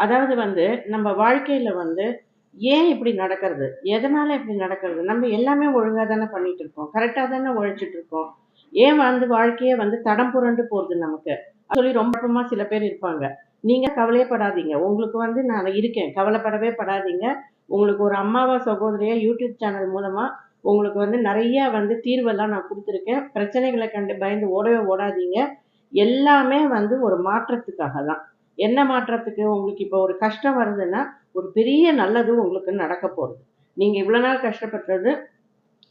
அதாவது வந்து நம்ம வாழ்க்கையில வந்து ஏன் இப்படி நடக்கிறது? எதனால இப்படி நடக்கிறது? நம்ம எல்லாமே ஒழுங்கா தானே பண்ணிட்டு இருக்கோம். கரெக்டா தானே உழைச்சிட்டு இருக்கோம். ஏன் வந்து வாழ்க்கையே வந்து தடம் புரண்டு போகுது நமக்கு? சொல்லி ரொம்ப அப்புறமா சில பேர் இருப்பாங்க. நீங்க கவலையே படாதீங்க. உங்களுக்கு வந்து நான் இருக்கேன். கவலைப்படவே படாதீங்க. உங்களுக்கு ஒரு அம்மாவா சகோதரியா யூடியூப் சேனல் மூலமா உங்களுக்கு வந்து நிறைய வந்து தீர்வெல்லாம் நான் கொடுத்துருக்கேன். பிரச்சனைகளை கண்டு பயந்து ஓடவே ஓடாதீங்க. எல்லாமே வந்து ஒரு மாற்றத்துக்காக தான். என்ன மாற்றத்துக்கு உங்களுக்கு இப்போ ஒரு கஷ்டம் வருதுன்னா ஒரு பெரிய நல்லது உங்களுக்கு நடக்க போகிறது நீங்கள் இவ்வளோ நாள் கஷ்டப்பட்டது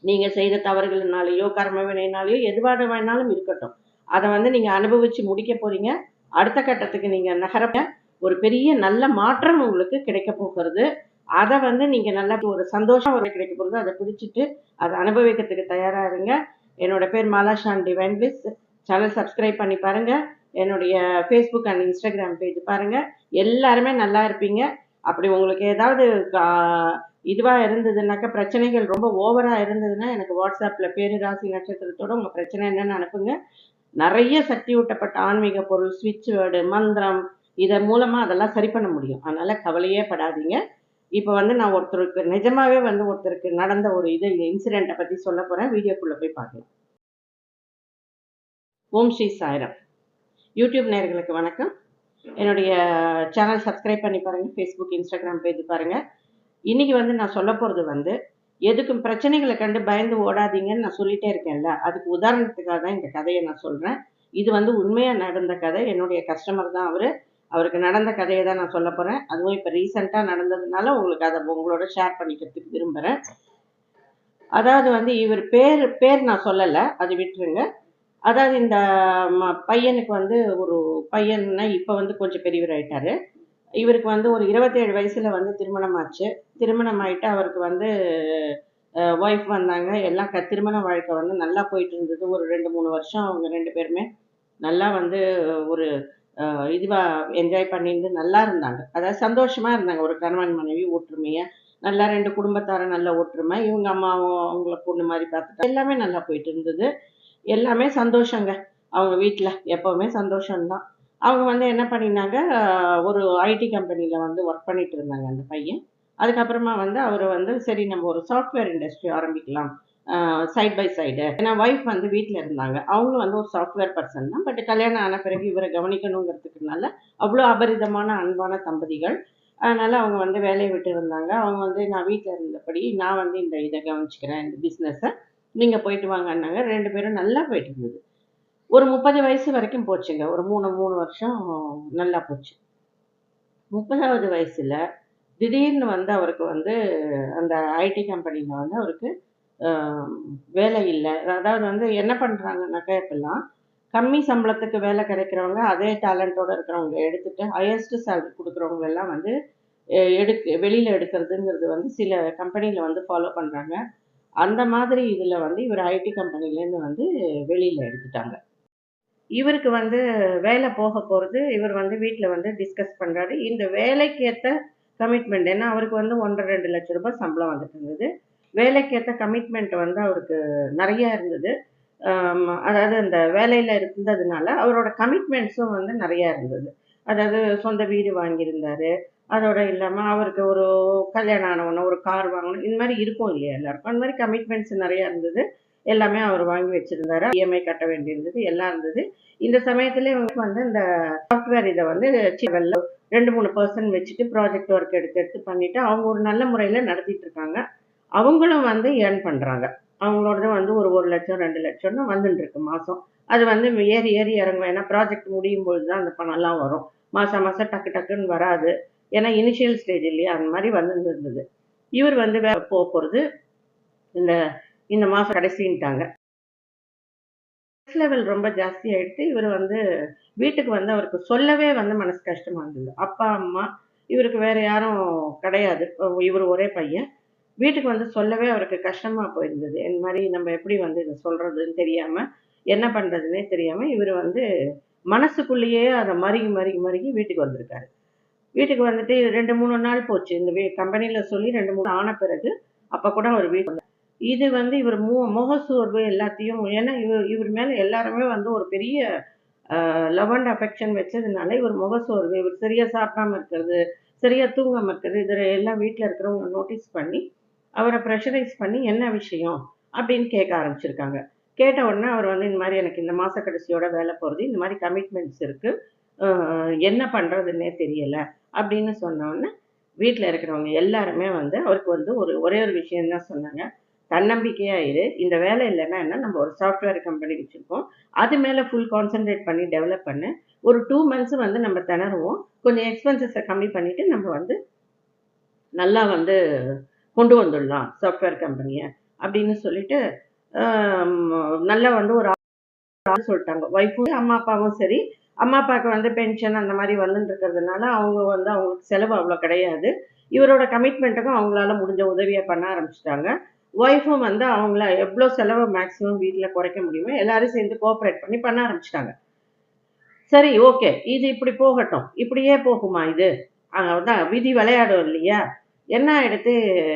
நீங்கள் செய்த தவறுகளினாலேயோ கர்ம வினைனாலேயோ எதுவாக வேணாலும் இருக்கட்டும். அதை வந்து நீங்கள் அனுபவித்து முடிக்க போகிறீங்க அடுத்த கட்டத்துக்கு நீங்கள் நகர ஒரு பெரிய நல்ல மாற்றம் உங்களுக்கு கிடைக்க போகிறது. அதை வந்து நீங்கள் நல்லா ஒரு சந்தோஷம் ஒரு கிடைக்க போகிறது. அதை பிடிச்சிட்டு அதை அனுபவிக்கிறதுக்கு தயாராக இருங்க. என்னோட பேர் மாலாஷான் டிவைன் சேனல் சப்ஸ்கிரைப் பண்ணி பாருங்கள் என்னுடைய ஃபேஸ்புக் அண்ட் இன்ஸ்டாகிராம் பேஜ் பாருங்கள் எல்லாருமே நல்லா இருப்பீங்க. அப்படி உங்களுக்கு ஏதாவது கா- இருந்ததுனாக்கா பிரச்சனைகள் ரொம்ப ஓவராக இருந்ததுன்னா எனக்கு வாட்ஸ்அப்பில் பேரு ராசி நட்சத்திரத்தோட உங்கள் பிரச்சனை என்னென்னு அனுப்புங்க. நிறைய சக்தி ஊட்டப்பட்ட ஆன்மீக பொருள் ஸ்விட்ச் வேர்டு மந்திரம் இதன் மூலமாக அதெல்லாம் சரி பண்ண முடியும். அதனால் கவலையே படாதீங்க. இப்போ வந்து நான் ஒருத்தருக்கு நிஜமாகவே வந்து ஒருத்தருக்கு நடந்த ஒரு இது இன்சிடெண்ட்டை பற்றி சொல்ல போகிறேன் வீடியோக்குள்ளே போய் பார்க்கலாம். ஓம் ஸ்ரீ சாய்ராம். யூடியூப் நேர்களுக்கு வணக்கம். என்னுடைய சேனல் சப்ஸ்கிரைப் பண்ணி பாருங்கள் ஃபேஸ்புக் இன்ஸ்டாகிராம் பேஜ் பாருங்கள் இன்றைக்கி வந்து நான் சொல்ல போகிறது வந்து எதுக்கும் பிரச்சனைகளை கண்டு பயந்து ஓடாதீங்கன்னு நான் சொல்லிட்டே இருக்கேன்ல. அதுக்கு உதாரணத்துக்காக தான் இந்த கதையை நான் சொல்கிறேன் இது வந்து உண்மையாக நடந்த கதை. என்னுடைய கஸ்டமர் தான் அவர். அவருக்கு நடந்த கதையை தான் நான் சொல்ல போகிறேன் அதுவும் இப்போ ரீசெண்டாக நடந்ததுனால உங்களுக்கு அதை உங்களோட ஷேர் பண்ணிக்கிறதுக்கு விரும்புகிறேன் அதாவது வந்து இவர் பேர் பேர் நான் சொல்லலை. அது விட்டுருங்க. அதாவது இந்த ம- பையனுக்கு வந்து ஒரு பையன்னா இப்போ வந்து கொஞ்சம் பெரியவர் ஆயிட்டாரு. இவருக்கு வந்து ஒரு இருபத்தேழு வயசுல வந்து திருமணம் ஆச்சு. திருமணம் ஆயிட்டு அவருக்கு வந்து ஒய்ஃப் வந்தாங்க. எல்லாம் க திருமண வாழ்க்கை வந்து நல்லா போயிட்டு இருந்தது. ஒரு ரெண்டு மூணு வருஷம் அவங்க ரெண்டு பேருமே நல்லா வந்து ஒரு இதுவாக என்ஜாய் பண்ணிட்டு நல்லா இருந்தாங்க. அதாவது சந்தோஷமா இருந்தாங்க. ஒரு கணவன் மனைவி ஒற்றுமையை நல்லா ரெண்டு குடும்பத்தார நல்ல ஒற்றுமை. இவங்க அம்மாவும் அவங்கள பொண்ணு மாதிரி பார்த்துட்டு எல்லாமே நல்லா போயிட்டு இருந்தது. எல்லாமே சந்தோஷங்க. அவங்க வீட்டில் எப்போவுமே சந்தோஷம்தான். அவங்க வந்து என்ன பண்ணினாங்க ஒரு ஐடி கம்பெனியில் வந்து ஒர்க் பண்ணிட்டு இருந்தாங்க அந்த பையன். அதுக்கப்புறமா வந்து அவர் வந்து சரி நம்ம ஒரு சாஃப்ட்வேர் இண்டஸ்ட்ரி ஆரம்பிக்கலாம். சைட் பை சைடு ஏன்னா ஒய்ஃப் வந்து வீட்டில் இருந்தாங்க. அவங்களும் வந்து ஒரு சாஃப்ட்வேர் பர்சன் தான். பட் கல்யாணம் ஆன பிறகு இவரை கவனிக்கணுங்கிறதுக்குனால அவ்வளோ அபரிதமான அன்பான தம்பதிகள். அதனால் அவங்க வந்து வேலையை விட்டு இருந்தாங்க. அவங்க வந்து நான் வீட்டில் இருந்தபடி நான் வந்து இந்த இதை கவனிச்சுக்கிறேன் இந்த பிஸ்னஸை நீங்கள் போயிட்டு வாங்கன்னாங்க. ரெண்டு பேரும் நல்லா போயிட்டு இருந்தது. ஒரு முப்பது வயசு வரைக்கும் போச்சுங்க. ஒரு மூணு மூணு வருஷம் நல்லா போச்சு. முப்பதாவது வயசில் திடீர்னு வந்து அவருக்கு வந்து அந்த ஐடி கம்பெனியில் வந்து அவருக்கு வேலை இல்லை. அதாவது வந்து என்ன பண்ணுறாங்கன்னாக்கா இப்பெல்லாம் கம்மி சம்பளத்துக்கு வேலை கிடைக்கிறவங்க அதே டேலண்ட்டோடு இருக்கிறவங்க எடுத்துகிட்டு ஹையஸ்ட் சேலரி கொடுக்குறவங்க எல்லாம் வந்து எடுக்க வெளியில் எடுக்கிறதுங்கிறது வந்து சில கம்பெனியில் வந்து ஃபாலோ பண்ணுறாங்க அந்த மாதிரி இதில் வந்து இவர் ஐடி கம்பெனிலேருந்து வந்து வெளியில் எடுத்துட்டாங்க. இவருக்கு வந்து வேலை போக போகிறது இவர் வந்து வீட்டில் வந்து டிஸ்கஸ் பண்ணுறாரு இந்த வேலைக்கேற்ற கமிட்மெண்ட் ஏன்னா அவருக்கு வந்து ஒன்றரை ரெண்டு லட்ச ரூபாய் சம்பளம் வந்துட்டு இருந்தது. வேலைக்கேற்ற கமிட்மெண்ட் வந்து அவருக்கு நிறையா இருந்தது. அதாவது அந்த வேலையில் இருந்ததுனால அவரோட கமிட்மெண்ட்ஸும் வந்து நிறையா இருந்தது. அதாவது சொந்த வீடு வாங்கியிருந்தாரு. அதோட இல்லாமல் அவருக்கு ஒரு கல்யாணம் ஆனவொன்னே ஒரு கார் வாங்கணும். இந்த மாதிரி இருக்கும் இல்லையா எல்லாருக்கும்? அந்த மாதிரி கமிட்மெண்ட்ஸ் நிறையா இருந்தது. எல்லாமே அவர் வாங்கி வச்சிருந்தாரு. இஎம்ஐ கட்ட வேண்டியிருந்தது எல்லாம் இருந்தது. இந்த சமயத்துல இவங்களுக்கு வந்து இந்த சாஃப்ட்வேர் இதை வந்து சிவல்ல ரெண்டு மூணு பர்சன் வச்சுட்டு ப்ராஜெக்ட் ஒர்க் எடுத்து எடுத்து பண்ணிட்டு அவங்க ஒரு நல்ல முறையில் நடத்திட்டு இருக்காங்க. அவங்களும் வந்து ஏர்ன் பண்ணுறாங்க அவங்களோடது வந்து ஒரு ஒரு லட்சம் ரெண்டு லட்சம்னு வந்துட்டு இருக்கு மாதம் அது வந்து ஏறி ஏறி இறங்கும் ஏன்னா ப்ராஜெக்ட் முடியும் பொழுது தான் அந்த பணம்லாம் வரும். மாதம் மாதம் டக்கு டக்குன்னு வராது. ஏன்னா இனிஷியல் ஸ்டேஜ் இல்லையா? அந்த மாதிரி வந்து இருந்தது இவர் வந்து வே போக போகிறது இந்த இந்த மாதம் கடைசின்ட்டாங்க. லெவல் ரொம்ப ஜாஸ்தி ஆகிட்டு இவர் வந்து வீட்டுக்கு வந்து அவருக்கு சொல்லவே வந்து மனசு கஷ்டமாக இருந்தது. அப்பா அம்மா இவருக்கு வேறு யாரும் கிடையாது. இவர் ஒரே பையன். வீட்டுக்கு வந்து சொல்லவே அவருக்கு கஷ்டமாக போயிருந்தது. இந்த மாதிரி நம்ம எப்படி வந்து இதை சொல்கிறதுன்னு தெரியாமல் என்ன பண்ணுறதுன்னே தெரியாமல் இவர் வந்து மனசுக்குள்ளேயே அதை மருகி மருகி மருகி வீட்டுக்கு வந்திருக்காரு. வீட்டுக்கு வந்துட்டு ரெண்டு மூணு நாள் போச்சு. இந்த வீ கம்பெனியில் சொல்லி ரெண்டு மூணு ஆன பிறகு அப்போ கூட அவர் வீட்டு இது வந்து இவர் மு முகசோர்வு எல்லாத்தையும் ஏன்னா இவர் இவர் மேலே எல்லாருமே வந்து ஒரு பெரிய லவ் அண்ட் அஃபெக்ஷன் வச்சதுனால இவர் முகசோர்வு இவர் சரியா சாப்பிடாம இருக்கிறது சரியா தூங்காம இருக்கிறது இதில் எல்லாம் வீட்டில் இருக்கிறவங்க நோட்டீஸ் பண்ணி அவரை ப்ரெஷரைஸ் பண்ணி என்ன விஷயம் அப்படின்னு கேட்க ஆரம்பிச்சிருக்காங்க. கேட்ட உடனே அவர் வந்து இந்த மாதிரி எனக்கு இந்த மாத கடைசியோட வேலை போகிறது இந்த மாதிரி கமிட்மெண்ட்ஸ் இருக்குது என்ன பண்ணுறதுன்னே தெரியலை. அப்படின்னு சொன்னோன்னே வீட்டில் இருக்கிறவங்க எல்லாருமே வந்து அவருக்கு வந்து ஒரு ஒரே ஒரு விஷயம் தான் சொன்னாங்க. தன்னம்பிக்கையாக இரு. இந்த வேலை இல்லைன்னா என்ன? நம்ம ஒரு சாஃப்ட்வேர் கம்பெனி வச்சுருக்கோம். அது மேலே ஃபுல் கான்சென்ட்ரேட் பண்ணி டெவலப் பண்ணு. ஒரு டூ மந்த்ஸ் வந்து நம்ம திணறுவோம். கொஞ்சம் எக்ஸ்பென்சஸை கம்மி பண்ணிவிட்டு நம்ம வந்து நல்லா வந்து கொண்டு வந்துடலாம் சாஃப்ட்வேர் கம்பெனியை அப்படின்னு சொல்லிட்டு நல்லா வந்து ஒரு சொல்லிட்டாங்க. ஒய்ஃபும் அம்மா அப்பாவும் சரி அம்மா அப்பாவுக்கு வந்து பென்ஷன் அந்த மாதிரி வந்துட்டு இருக்கிறதுனால அவங்க வந்து அவங்களுக்கு செலவு அவ்வளோ கிடையாது. இவரோட கமிட்மெண்ட்டுக்கும் அவங்களால முடிஞ்ச உதவியை பண்ண ஆரம்பிச்சிட்டாங்க. ஒய்ஃபும் வந்து அவங்கள எவ்வளோ செலவு மேக்ஸிமம் வீட்டில் குறைக்க முடியுமோ எல்லாரும் சேர்ந்து கோஆப்ரேட் பண்ணி பண்ண ஆரம்பிச்சிட்டாங்க. சரி ஓகே இது இப்படி போகட்டும். இப்படியே போகுமா இது? அதான் விதி விளையாடும் இல்லையா? என்ன எடுத்து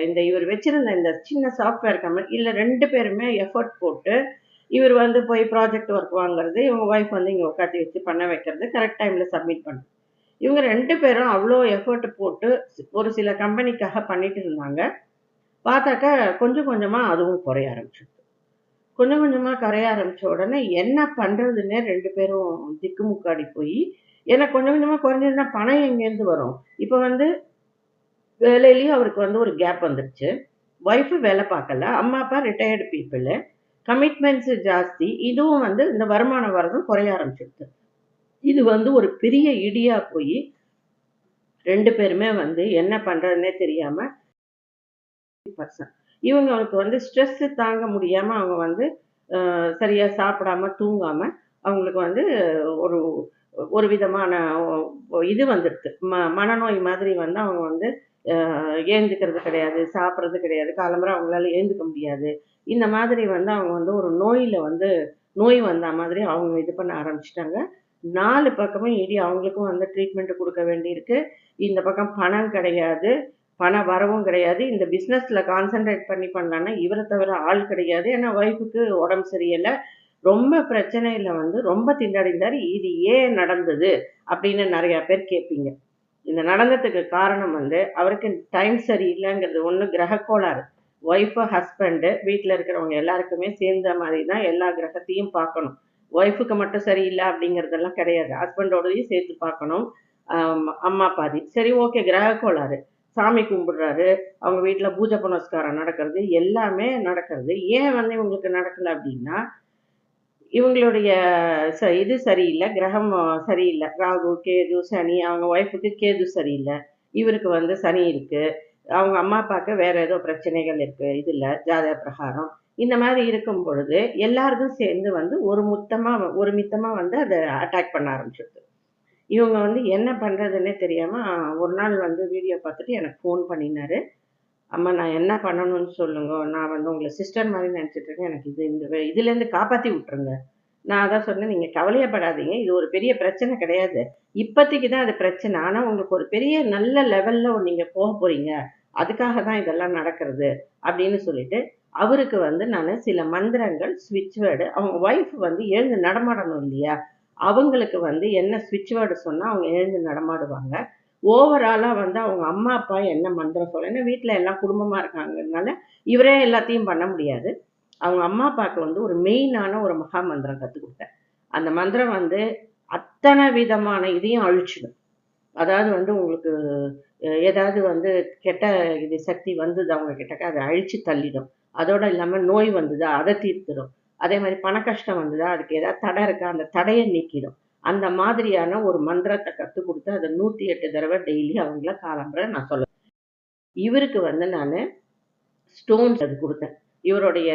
இந்த இவர் வச்சிருந்த இந்த சின்ன சாஃப்ட்வேர் கம்பெனி இல்லை ரெண்டு பேருமே எஃபர்ட் போட்டு இவர் வந்து போய் ப்ராஜெக்ட் ஒர்க் வாங்குறது இவங்க ஒய்ஃப் வந்து இங்கே உட்காந்து வச்சு பண்ண வைக்கிறது கரெக்ட் டைமில் சப்மிட் பண்ணுறது இவங்க ரெண்டு பேரும் அவ்வளோ எஃபர்ட் போட்டு ஒரு சில கம்பெனிக்காக பண்ணிட்டு இருந்தாங்க. பார்த்தாக்கா கொஞ்சம் கொஞ்சமாக அதுவும் குறைய ஆரம்பிச்சிடுது கொஞ்சம் கொஞ்சமாக கரைய ஆரம்பிச்ச உடனே என்ன பண்ணுறதுன்னே ரெண்டு பேரும் திக்குமுக்காடி போய் ஏன்னா கொஞ்சம் கொஞ்சமாக குறைஞ்சிருந்தா பணம் எங்கேருந்து வரும்? இப்போ வந்து வேலையிலையும் அவருக்கு வந்து ஒரு கேப் வந்துருச்சு. ஒய்ஃபு வேலை பார்க்கல அம்மா அப்பா ரிட்டையர்டு பீப்புளு கமிட்மெண்ட்ஸ் ஜாஸ்தி. இதுவும் வந்து இந்த வருமான வரதும் குறைய ஆரம்பிச்சிருது இது வந்து ஒரு பெரிய இடியா போய் ரெண்டு பேருமே வந்து என்ன பண்றதுன்னே தெரியாம பர்சன் இவங்களுக்கு வந்து ஸ்ட்ரெஸ் தாங்க முடியாம அவங்க வந்து சரியாக சரியா சாப்பிடாம தூங்காம அவங்களுக்கு வந்து ஒரு ஒரு விதமான இது வந்துடுது ம மனநோய் மாதிரி வந்து அவங்க வந்து ஏந்துக்கிறது கிடையாது சாப்பிட்றது கிடையாது. காலம்பரம் அவங்களால ஏந்துக்க முடியாது. இந்த மாதிரி வந்து அவங்க வந்து ஒரு நோயில் வந்து நோய் வந்த மாதிரி அவங்க இது பண்ண ஆரம்பிச்சிட்டாங்க. நாலு பக்கமும் இடி அவங்களுக்கும் வந்து ட்ரீட்மெண்ட் கொடுக்க வேண்டியிருக்கு. இந்த பக்கம் பணம் கிடையாது பண வரவும் கிடையாது. இந்த பிஸ்னஸில் கான்சென்ட்ரேட் பண்ணி பண்ணலான்னா இவரை தவிர ஆள் கிடையாது. ஏன்னா ஒய்ஃபுக்கு உடம்பு சரியில்லை. ரொம்ப பிரச்சனையில் வந்து ரொம்ப திண்டடைந்தார். இது ஏன் நடந்தது அப்படின்னு நிறையா பேர் கேட்பீங்க. இந்த நடந்ததுக்கு காரணம் வந்து அவருக்கு டைம் சரியில்லைங்கிறது ஒன்று கிரகக்கோளாறு ஒய்ஃபு ஹஸ்பண்டு வீட்டில் இருக்கிறவங்க எல்லாருக்குமே சேர்ந்த மாதிரி தான் எல்லா கிரகத்தையும் பார்க்கணும். ஒய்ஃபுக்கு மட்டும் சரியில்லை அப்படிங்கிறதெல்லாம் கிடையாது. ஹஸ்பண்டோடையும் சேர்த்து பார்க்கணும். அம்மா பாதி சரி ஓகே கிரக கோளாறு. சாமி கும்பிடுறாரு. அவங்க வீட்டில் பூஜை புனஸ்காரம் நடக்கிறது எல்லாமே நடக்கிறது. ஏன் வந்து இவங்களுக்கு நடக்கல அப்படின்னா இவங்களுடைய ச இது சரியில்லை. கிரகம் சரியில்லை. ராகு கேது சனி அவங்க ஒய்ஃபுக்கு கேது சரியில்லை. இவருக்கு வந்து சனி இருக்குது அவங்க அம்மா அப்பாவுக்கு வேற ஏதோ பிரச்சனைகள் இருக்கு. இதில் ஜாதக பிரகாரம். இந்த மாதிரி இருக்கும் பொழுது எல்லாருக்கும் சேர்ந்து வந்து ஒரு முத்தமா ஒரு மித்தமா வந்து அதை அட்டாக் பண்ண ஆரம்பிச்சிருது. இவங்க வந்து என்ன பண்றதுன்னே தெரியாம ஒரு நாள் வந்து வீடியோ பார்த்துட்டு எனக்கு ஃபோன் பண்ணினாரு. அம்மா நான் என்ன பண்ணணும்னு சொல்லுங்க. நான் வந்து உங்களை சிஸ்டர் மாதிரி நினச்சிட்டு இருக்கேன். எனக்கு இது இந்த இதுலேருந்து காப்பாற்றி விட்ருங்க விட்டுருங்க. நான் அதான் சொன்னேன் நீங்கள் கவலையப்படாதீங்க. இது ஒரு பெரிய பிரச்சனை கிடையாது. இப்போதைக்கு தான் அது பிரச்சனை. ஆனால் உங்களுக்கு ஒரு பெரிய நல்ல லெவலில் நீங்கள் போக போகிறீங்க அதுக்காக தான் இதெல்லாம் நடக்கிறது அப்படின்னு சொல்லிட்டு அவருக்கு வந்து நான் சில மந்திரங்கள் ஸ்விட்ச் வேர்டு அவங்க ஒய்ஃப் வந்து எழுந்து நடமாடணும் இல்லையா? அவங்களுக்கு வந்து என்ன ஸ்விட்ச் வேர்டு சொன்னால் அவங்க எழுந்து நடமாடுவாங்க. ஓவராலாக வந்து அவங்க அம்மா அப்பா என்ன மந்திரம் சொல்ல ஏன்னா வீட்டில் எல்லாம் குடும்பமாக இருக்காங்கனால இவரே எல்லாத்தையும் பண்ண முடியாது. அவங்க அம்மா அப்பாவுக்கு வந்து ஒரு மெயினான ஒரு மகா மந்திரம் கற்றுக் கொடுத்தேன். அந்த மந்திரம் வந்து அத்தனை விதமான இதையும் அழிச்சிடும். அதாவது வந்து உங்களுக்கு ஏதாவது வந்து கெட்ட இது சக்தி வந்தது அவங்க கிட்டக்க அதை அழித்து தள்ளிடும். அதோடு இல்லாமல் நோய் வந்ததா அதை தீர்த்துடும். அதே மாதிரி பண கஷ்டம் வந்ததா அதுக்கு ஏதாவது தடை இருக்கா அந்த தடையை நீக்கிடும். அந்த மாதிரியான ஒரு மந்திரத்தை கற்றுக் கொடுத்து அதை நூற்றி எட்டு தடவை டெய்லி அவங்கள காலம்புற நான் சொல்லுவேன் இவருக்கு வந்து நான் ஸ்டோன்ஸ் அது கொடுத்தேன். இவருடைய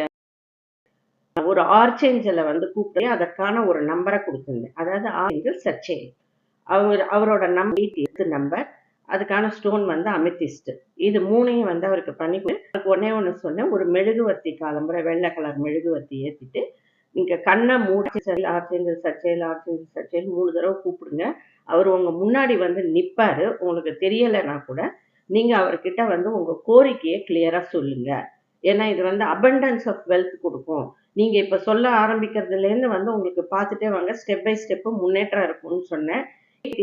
ஒரு ஆர்ச்சேஞ்சலை வந்து கூப்பிட்டு அதற்கான ஒரு நம்பரை கொடுத்துருந்தேன். அதாவது ஆர்ச்சேஞ்சல் சர்ச்சை. அவர் அவரோட நம்பர் நம்பர் அதுக்கான ஸ்டோன் வந்து அமித்திஸ்ட் இது மூணையும் வந்து அவருக்கு பண்ணி கொடு- அவருக்கு ஒன்று சொன்னேன். ஒரு மெழுகுவர்த்தி காலம்புரை வெள்ளை கலர் மெழுகுவர்த்தி ஏற்றிட்டு நீங்கள் கண்ணை மூடி சரி ஆர்ச்சேஞ்சல் சர்ச்சையில் ஆர்ச்சேஞ்சல் சர்ச்சேல் மூணு தடவை கூப்பிடுங்க. அவர் உங்க முன்னாடி வந்து நிப்பாரு. உங்களுக்கு தெரியலைன்னா கூட நீங்க அவர்கிட்ட வந்து உங்க கோரிக்கையை கிளியரா சொல்லுங்க. ஏன்னா இது வந்து அபண்டன்ஸ் ஆஃப் வெல்த் கொடுக்கும். நீங்கள் இப்போ சொல்ல ஆரம்பிக்கிறதுலேருந்து வந்து உங்களுக்கு பார்த்துட்டே வாங்க. ஸ்டெப் பை ஸ்டெப்பு முன்னேற்றம் இருக்கும்னு சொன்னேன்.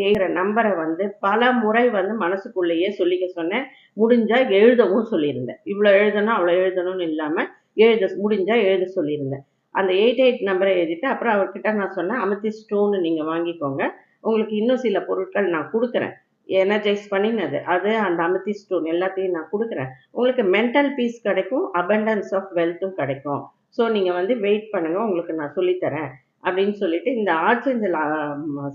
ஏகிற நம்பரை வந்து பல முறை வந்து மனசுக்குள்ளேயே சொல்லிக்க சொன்னேன். முடிஞ்சால் எழுதவும் சொல்லியிருந்தேன். இவ்வளோ எழுதணும் அவ்வளோ எழுதணும்னு இல்லாமல் எழுத முடிஞ்சால் எழுத சொல்லியிருந்தேன். அந்த எயிட் எயிட் நம்பரை எழுதிட்டு அப்புறம் அவர்கிட்ட நான் சொன்னேன் அமத்தி ஸ்டோன்னு நீங்கள் வாங்கிக்கோங்க. உங்களுக்கு இன்னும் சில பொருட்கள் நான் கொடுக்குறேன். எனர்ஜைஸ் பண்ணினது. அது அந்த அமத்தி ஸ்டோன் எல்லாத்தையும் நான் கொடுக்குறேன். உங்களுக்கு மென்டல் பீஸ் கிடைக்கும் அபண்டன்ஸ் ஆஃப் வெல்த்தும் கிடைக்கும். ஸோ நீங்கள் வந்து வெயிட் பண்ணுங்கள் உங்களுக்கு நான் சொல்லித்தரேன். அப்படின்னு சொல்லிட்டு இந்த ஆர்ச்சஞ்சல்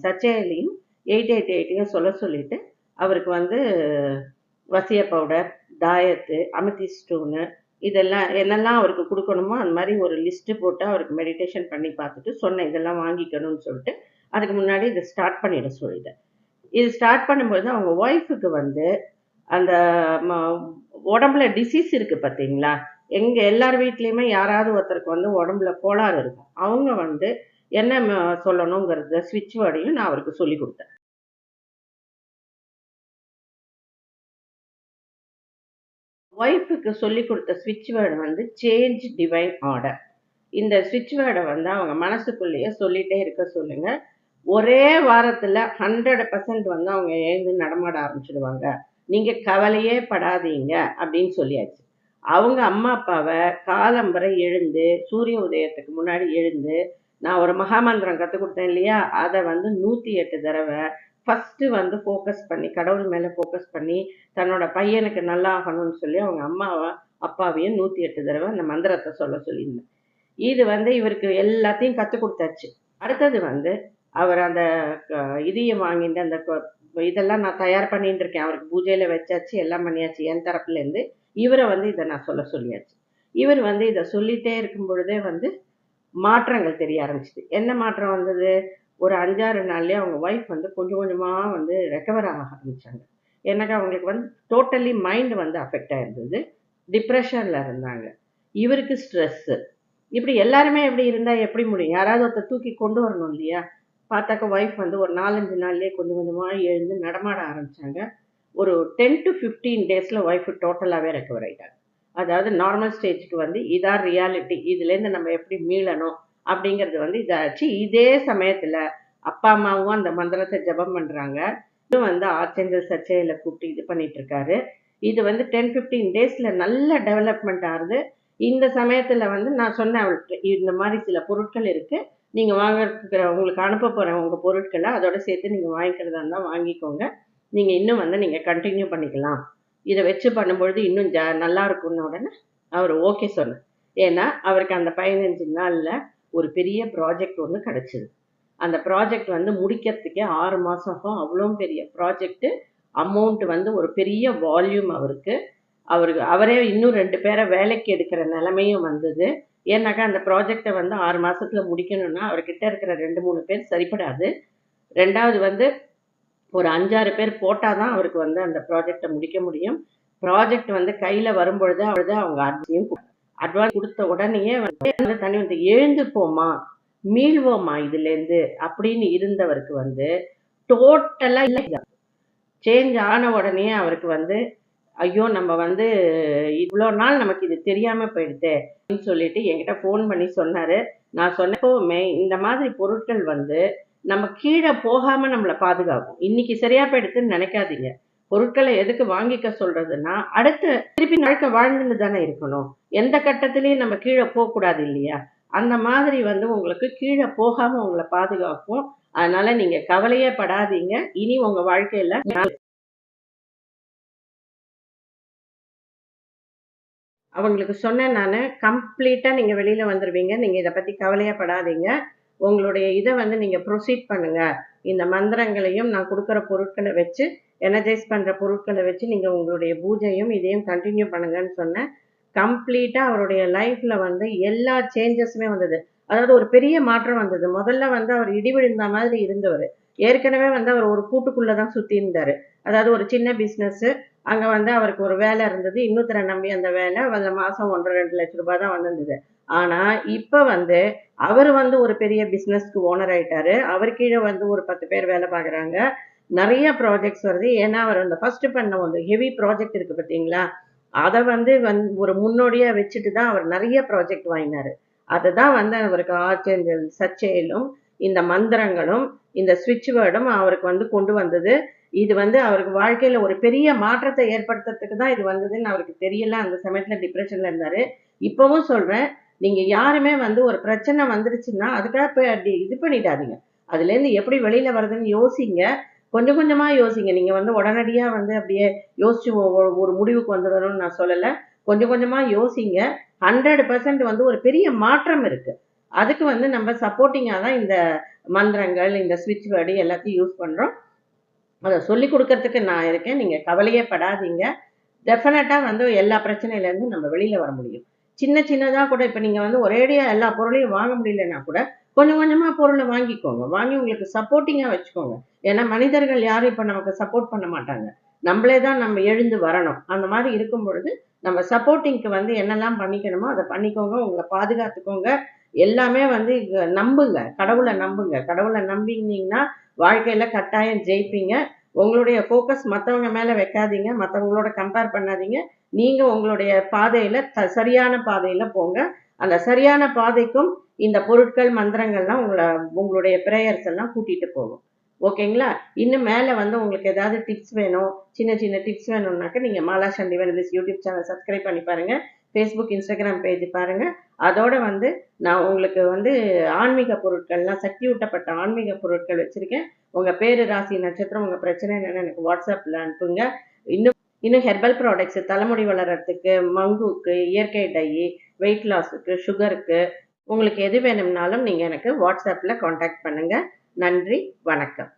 சர்ச்சையிலையும் எயிட் எயிட் எயிட்டையும் சொல்ல சொல்லிட்டு அவருக்கு வந்து வசிய பவுடர் தாயத்து அமித்தி ஸ்டோனு இதெல்லாம் என்னெல்லாம் அவருக்கு கொடுக்கணுமோ அந்த மாதிரி ஒரு லிஸ்ட்டு போட்டு அவருக்கு மெடிடேஷன் பண்ணி பார்த்துட்டு சொன்னேன். இதெல்லாம் வாங்கிக்கணும்னு சொல்லிட்டு அதுக்கு முன்னாடி இதை ஸ்டார்ட் பண்ணிட சொல்லிட்டேன். இது ஸ்டார்ட் பண்ணும்போது அவங்க ஒய்ஃபுக்கு வந்து அந்த உடம்புல டிசீஸ் இருக்குது பார்த்தீங்களா? எங்கள் எல்லார் வீட்லேயுமே யாராவது ஒருத்தருக்கு வந்து உடம்புல கோளாறு இருக்கும். அவங்க வந்து என்ன சொல்லணுங்கிறத ஸ்விட்ச் வேர்டையும் நான் அவருக்கு சொல்லி கொடுத்தேன். ஒய்ஃபுக்கு சொல்லி கொடுத்த ஸ்விட்ச் வேர்டு வந்து சேஞ்ச் டிவைன் ஆர்டர் இந்த ஸ்விட்ச் வேர்டை வந்து அவங்க மனசுக்குள்ளேயே சொல்லிகிட்டே இருக்க சொல்லுங்கள் ஒரே வாரத்தில் ஹண்ட்ரட் பர்சன்ட் வந்து அவங்க எழுந்து நடமாட ஆரம்பிச்சிடுவாங்க. நீங்கள் கவலையே படாதீங்க அப்படின்னு சொல்லியாச்சு. அவங்க அம்மா அப்பாவை காலம்பரை எழுந்து சூரிய உதயத்துக்கு முன்னாடி எழுந்து நான் ஒரு மகாமந்திரம் கற்றுக் கொடுத்தேன் இல்லையா? அதை வந்து நூற்றி எட்டு தடவை ஃபஸ்ட்டு வந்து ஃபோக்கஸ் பண்ணி கடவுள் மேலே ஃபோக்கஸ் பண்ணி தன்னோட பையனுக்கு நல்லா ஆகணும்னு சொல்லி அவங்க அம்மாவை அப்பாவையும் நூற்றி எட்டு தடவை அந்த மந்திரத்தை சொல்ல சொல்லியிருந்தேன். இது வந்து இவருக்கு எல்லாத்தையும் கற்றுக் கொடுத்தாச்சு. அடுத்தது வந்து அவர் அந்த இதையும் வாங்கிட்டு அந்த இதெல்லாம் நான் தயார் பண்ணிட்டு இருக்கேன். அவருக்கு பூஜையில் வச்சாச்சு எல்லாம் பண்ணியாச்சு. என் தரப்புலேருந்து இவரை வந்து இதை நான் சொல்ல சொல்லியாச்சு. இவர் வந்து இதை சொல்லிட்டே இருக்கும் பொழுதே வந்து மாற்றங்கள் தெரிய ஆரம்பிச்சிது. என்ன மாற்றம் வந்தது? ஒரு அஞ்சாறு நாள்லேயே அவங்க ஒய்ஃப் வந்து கொஞ்சம் கொஞ்சமாக வந்து ரெக்கவர் ஆக ஆரம்பித்தாங்க எனக்கு அவங்களுக்கு வந்து டோட்டலி மைண்ட் வந்து அஃபெக்ட் ஆயிருந்தது. டிப்ரெஷனில் இருந்தாங்க. இவருக்கு ஸ்ட்ரெஸ்ஸு இப்படி எல்லாருமே எப்படி இருந்தால் எப்படி முடியும்? யாராவது ஒருத்தர் தூக்கி கொண்டு வரணும் இல்லையா? பார்த்தாக்க ஒய்ஃப் வந்து ஒரு நாலஞ்சு நாள்லேயே கொஞ்சம் கொஞ்சமாக எழுந்து நடமாட ஆரம்பித்தாங்க ஒரு டென் டு ஃபிஃப்டீன் டேஸில் ஒய்ஃபு டோட்டலாகவே ரெக்கவர் ஆகிட்டாங்க அதாவது நார்மல் ஸ்டேஜுக்கு வந்து இதான் ரியாலிட்டி இதுலேருந்து நம்ம எப்படி மீளணும் அப்படிங்கிறது வந்து இதாச்சு. இதே சமயத்தில் அப்பா அம்மாவும் அந்த மந்திரத்தை ஜபம் பண்ணுறாங்க இன்னும் வந்து ஆர்ச்சேஞ்சல் சர்ச்சையில் கூப்பிட்டு இது பண்ணிட்டு இருக்காரு. இது வந்து டென் ஃபிஃப்டீன் டேஸில் நல்ல டெவலப்மெண்ட் ஆகுது. இந்த சமயத்தில் வந்து நான் சொன்னேன் அவளுக்கு இந்த மாதிரி சில பொருட்கள் இருக்குது நீங்கள் வாங்க உங்களுக்கு அனுப்ப போகிறேன் உங்கள் பொருட்களை. அதோட சேர்த்து நீங்கள் வாங்கிக்கிறதா இருந்தால் வாங்கிக்கோங்க. நீங்கள் இன்னும் வந்து நீங்கள் கண்டினியூ பண்ணிக்கலாம். இதை வச்சு பண்ணும்பொழுது இன்னும் ஜா நல்லா இருக்கும்னு உடனே அவர் ஓகே சொன்னார். ஏன்னா அவருக்கு அந்த பதினஞ்சு நாளில் ஒரு பெரிய ப்ராஜெக்ட் ஒன்று கிடச்சிது. அந்த ப்ராஜெக்ட் வந்து முடிக்கிறதுக்கே ஆறு மாதம் அவ்வளோ பெரிய ப்ராஜெக்ட்டு அமௌண்ட் வந்து ஒரு பெரிய வால்யூம் அவருக்கு. அவருக்கு அவரே இன்னும் ரெண்டு பேரை வேலைக்கு எடுக்கிற நிலைமையும் வந்தது. ஏன்னாக்கா அந்த ப்ராஜெக்டை வந்து ஆறு மாதத்தில் முடிக்கணும்னா அவர்கிட்ட இருக்கிற ரெண்டு மூணு பேர் சரிப்படாது. ரெண்டாவது வந்து ஒரு அஞ்சாறு பேர் போட்டால் தான் அவருக்கு வந்து அந்த ப்ராஜெக்டை முடிக்க முடியும். ப்ராஜெக்ட் வந்து கையில் வரும்பொழுது அவரது அவங்க அட்வைஸையும் அட்வான்ஸ் கொடுத்த உடனேயே வந்து தண்ணி வந்து எழுந்து போமா மீள்வோமா இதுலேருந்து? அப்படின்னு இருந்தவருக்கு வந்து டோட்டலாக இல்லை. சேஞ்ச் ஆன உடனே அவருக்கு வந்து ஐயோ நம்ம வந்து இவ்வளோ நாள் நமக்கு இது தெரியாமல் போயிடுது அப்படின்னு சொல்லிட்டு என்கிட்ட ஃபோன் பண்ணி சொன்னார். நான் சொன்னப்போவுமே இந்த மாதிரி பொருட்கள் வந்து நம்ம கீழே போகாமல் நம்மளை பாதுகாக்கும். இன்னைக்கு சரியா போயிடுதுன்னு நினைக்காதீங்க. பொருட்களை எதுக்கு வாங்கிக்க சொல்றதுன்னா அடுத்த திருப்பி வாழ்க்கை வாழ்ந்துன்னு தானே இருக்கணும். எந்த கட்டத்திலையும் நம்ம கீழே போகக்கூடாது இல்லையா? அந்த மாதிரி வந்து உங்களுக்கு கீழே போகாம உங்களை பாதுகாக்கும். அதனால நீங்க கவலையே படாதீங்க. இனி உங்க வாழ்க்கையில அவங்களுக்கு சொன்னேன் நான். கம்ப்ளீட்டாக நீங்கள் வெளியில் வந்துடுவீங்க நீங்கள் இதை பற்றி கவலையே படாதீங்க. உங்களுடைய இதை வந்து நீங்கள் ப்ரொசீட் பண்ணுங்கள் இந்த மந்திரங்களையும் நான் கொடுக்குற பொருட்களை வச்சு எனர்ஜைஸ் பண்ணுற பொருட்களை வச்சு நீங்கள் உங்களுடைய பூஜையும் இதையும் கண்டினியூ பண்ணுங்கன்னு சொன்னேன். கம்ப்ளீட்டாக அவருடைய லைஃப்பில் வந்து எல்லா சேஞ்சஸுமே வந்தது. அதாவது ஒரு பெரிய மாற்றம் வந்தது. முதல்ல வந்து அவர் இடி விழுந்த மாதிரி இருந்தவர். ஏற்கனவே வந்து அவர் ஒரு கூட்டுக்குள்ளே தான் சுற்றி இருந்தார். அதாவது ஒரு சின்ன பிஸ்னஸ்ஸு அங்கே வந்து அவருக்கு ஒரு வேலை இருந்தது. இன்னொருத்தரை நம்பி அந்த வேலை அந்த மாதம் ஒன்றரை ரெண்டு லட்ச ரூபாய் தான் வந்திருந்தது. ஆனால் இப்போ வந்து அவர் வந்து ஒரு பெரிய பிஸ்னஸ்க்கு ஓனர் ஆயிட்டாரு. அவர் கீழே வந்து ஒரு பத்து பேர் வேலை பார்க்குறாங்க. நிறைய ப்ராஜெக்ட்ஸ் வருது. ஏன்னா அவர் அந்த ஃபர்ஸ்ட் பண்ண வந்து ஹெவி ப்ராஜெக்ட் இருக்கு பார்த்தீங்களா? அதை வந்து வந் ஒரு முன்னோடியாக வச்சுட்டு தான் அவர் நிறைய ப்ராஜெக்ட் வாங்கினார். அதுதான் வந்து அவருக்கு ஆர்ச்சேஞ்சல் சர்ச்சையிலும் இந்த மந்திரங்களும் இந்த சுவிட்ச் வேர்டும் அவருக்கு வந்து கொண்டு வந்தது. இது வந்து அவருக்கு வாழ்க்கையில ஒரு பெரிய மாற்றத்தை ஏற்படுத்துறதுக்கு தான் இது வந்ததுன்னு அவருக்கு தெரியல. அந்த சமயத்துல டிப்ரெஷன்ல இருந்தாரு. இப்பவும் சொல்றேன். நீங்கள் யாருமே வந்து ஒரு பிரச்சனை வந்துருச்சுன்னா அதுக்காக போய் அப்படி இது பண்ணிடாதீங்க. அதுலேருந்து எப்படி வெளியில் வருதுன்னு யோசிங்க. கொஞ்சம் கொஞ்சமாக யோசிங்க. நீங்கள் வந்து உடனடியாக வந்து அப்படியே யோசிச்சு ஒரு முடிவுக்கு வந்துடணும்னு நான் சொல்லலை. கொஞ்சம் கொஞ்சமாக யோசிங்க. ஹண்ட்ரட் பர்சன்ட் வந்து ஒரு பெரிய மாற்றம் இருக்குது அதுக்கு வந்து நம்ம சப்போர்ட்டிங்காக தான் இந்த மந்திரங்கள் இந்த ஸ்விட்ச் வேர்டு எல்லாத்தையும் யூஸ் பண்ணுறோம் அதை சொல்லி கொடுக்கறதுக்கு நான் இருக்கேன். நீங்கள் கவலையே படாதீங்க. டெஃபினட்டாக வந்து எல்லா பிரச்சனையிலேருந்து நம்ம வெளியில் வர முடியும். சின்ன சின்னதாக கூட இப்போ நீங்கள் வந்து ஒரேடியாக எல்லா பொருளையும் வாங்க முடியலன்னா கூட கொஞ்சம் கொஞ்சமாக பொருளை வாங்கிக்கோங்க. வாங்கி உங்களுக்கு சப்போர்ட்டிங்காக வச்சுக்கோங்க. ஏன்னா மனிதர்கள் யாரும் இப்போ நமக்கு சப்போர்ட் பண்ண மாட்டாங்க. நம்மளே தான் நம்ம எழுந்து வரணும். அந்த மாதிரி இருக்கும் பொழுது நம்ம சப்போர்ட்டிங்க்கு வந்து என்னெல்லாம் பண்ணிக்கணுமோ அதை பண்ணிக்கோங்க. உங்களை பாதுகாத்துக்கோங்க. எல்லாமே வந்து நம்புங்க. கடவுளை நம்புங்க. கடவுளை நம்பினீங்கன்னா வாழ்க்கையில் கட்டாயம் ஜெயிப்பீங்க. உங்களுடைய ஃபோக்கஸ் மற்றவங்க மேலே வைக்காதீங்க. மற்றவங்களோட கம்பேர் பண்ணாதீங்க. நீங்கள் உங்களுடைய பாதையில் த- சரியான பாதையில் போங்க. அந்த சரியான பாதைக்கும் இந்த பொருட்கள் மந்திரங்கள்லாம் உங்களை உங்களுடைய ப்ரேயர்ஸ் எல்லாம் கூட்டிட்டு போகும். ஓகேங்களா? இன்னும் மேலே வந்து உங்களுக்கு ஏதாவது டிப்ஸ் வேணும் சின்ன சின்ன டிப்ஸ் வேணும்னாக்க நீங்கள் மாலா சண்டி வெனதிஸ் யூடியூப் சேனல் சப்ஸ்கிரைப் பண்ணி பாருங்க. ஃபேஸ்புக் இன்ஸ்டாகிராம் பேஜ் பாருங்கள் அதோடு வந்து நான் உங்களுக்கு வந்து ஆன்மீக பொருட்கள்லாம் சக்தி ஊட்டப்பட்ட ஆன்மீக பொருட்கள் வச்சுருக்கேன். உங்கள் பேர் ராசி நட்சத்திரம் உங்கள் பிரச்சனை என்னென்னு எனக்கு வாட்ஸ்அப்பில் அனுப்புங்க. இன்னும் இன்னும் ஹெர்பல் ப்ராடக்ட்ஸ் தலைமுடி வளர்கிறதுக்கு மங்குக்கு இயற்கை டை வெயிட் லாஸுக்கு சுகருக்கு உங்களுக்கு எது வேணும்னாலும் நீங்கள் எனக்கு வாட்ஸ்அப்பில் காண்டாக்ட் பண்ணுங்கள் நன்றி வணக்கம்.